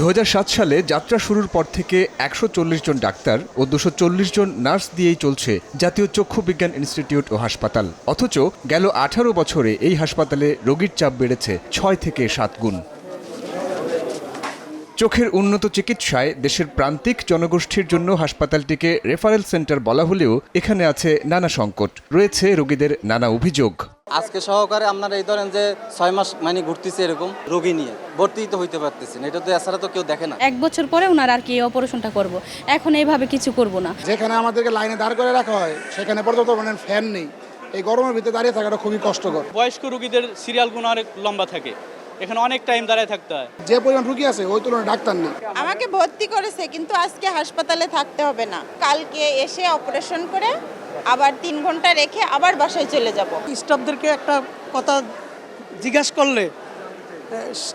দু হাজার সাত সালে যাত্রা শুরুর পর থেকে একশো চল্লিশ জন ডাক্তার ও দুশো জন নার্স দিয়েই চলছে জাতীয় চক্ষু বিজ্ঞান ইনস্টিটিউট ও হাসপাতাল। অথচ গেল আঠারো বছরে এই হাসপাতালে রোগীর চাপ বেড়েছে ছয় থেকে সাত গুণ। চোখের উন্নত চিকিৎসায় দেশের প্রান্তিক জনগোষ্ঠীর জন্য হাসপাতালটিকে রেফারেল সেন্টার বলা হলেও এখানে আছে নানা সংকট। রয়েছে রোগীদের নানা অভিযোগ। আজকে সহকারে আপনারা এই ধরেন যে ছয় মাস মানে ঘুরতেছে এরকম রোগী নিয়ে। ভর্তি তো হইতে পারতেছেন এটা তো এছাড়া তো কেউ দেখে না। এক বছর পরে ওনার আর কি এই অপারেশনটা করব। এখন এইভাবে কিছু করব না। যেখানে আমাদেরকে লাইনে দাঁড় করে রাখা হয় সেখানে পর্যন্ত মানে ফ্যান নেই। এই গরমের ভিতরে দাঁড়িয়ে থাকাটা খুবই কষ্টকর। বয়স্ক রোগীদের সিরিয়ালগুলো অনেক লম্বা থাকে। এখানে অনেক টাইম দাঁড়ায় থাকতে হয়। যে পরিমাণ রুগী আছে ওই তুলনায় ডাক্তার নেই। আমাকে ভর্তি করেছে কিন্তু আজকে হাসপাতালে থাকতে হবে না। কালকে এসে অপারেশন করে আবার তিন ঘণ্টা রেখে আবার বাসায় চলে যাব। স্টাফদেরকে একটা কথা জিজ্ঞাসা করলে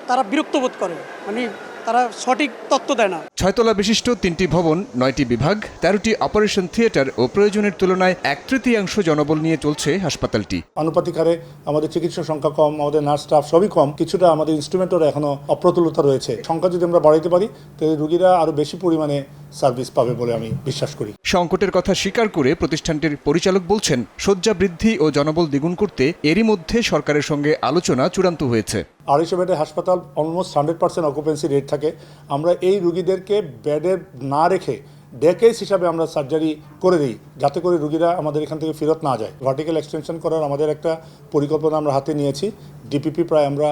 তারা বিরক্ত বোধ করে। মানে তারা সঠিক তথ্য দেয় না। ছয়তলা বিশিষ্ট তিনটি ভবন নয়টি বিভাগ তেরোটি অপারেশন থিয়েটার ও প্রয়োজনের তুলনায় এক তৃতীয়াংশ জনবল নিয়ে চলছে হাসপাতালটি। আনুপাতিক হারে আমাদের চিকিৎসক সংখ্যা কম আমাদের নার্স স্টাফ সবই কম কিছুটা আমাদের ইনস্ট্রুমেন্টেরও এখনও অপ্রতুলতা রয়েছে। সংখ্যা যদি আমরা বাড়াইতে পারি তাহলে রুগীরা আরও বেশি পরিমাণে সার্ভিস পাবে বলে আমি বিশ্বাস করি। সংকটের কথা স্বীকার করে প্রতিষ্ঠানটির পরিচালক বলছেন শয্যা বৃদ্ধি ও জনবল দ্বিগুণ করতে এরই মধ্যে সরকারের সঙ্গে আলোচনা চূড়ান্ত হয়েছে। আড়াইশো বেডের হাসপাতাল almost hundred percent occupancy rate থাকে। আমরা এই রুগীদেরকে বেডে না রেখে ডেকেস হিসাবে আমরা সার্জারি করে দিই যাতে করে রুগীরা আমাদের এখান থেকে ফেরত না যায়। ভার্টিক্যাল এক্সটেনশন করার আমাদের একটা পরিকল্পনা আমরা হাতে নিয়েছি। ডিপিপি প্রায় আমরা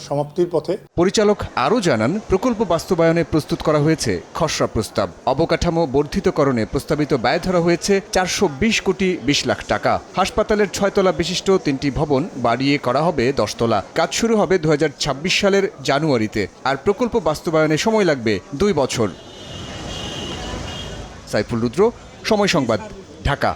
সমাপ্তির পথে। পরিচালক আরও জানান, প্রকল্প বাস্তবায়নে প্রস্তুত করা হয়েছে খসড়া প্রস্তাব। অবকাঠামো বর্ধিতকরণে প্রস্তাবিত ব্যয় ধরা হয়েছে চারশো বিশ কোটি বিশ লাখ টাকা। হাসপাতালের ছয়তলা বিশিষ্ট তিনটি ভবন বাড়িয়ে করা হবে দশতলা। কাজ শুরু হবে দু হাজার ছাব্বিশ সালের জানুয়ারিতে। আর প্রকল্প বাস্তবায়নে সময় লাগবে দুই বছর। সাইফুল রুদ্র, সময় সংবাদ, ঢাকা।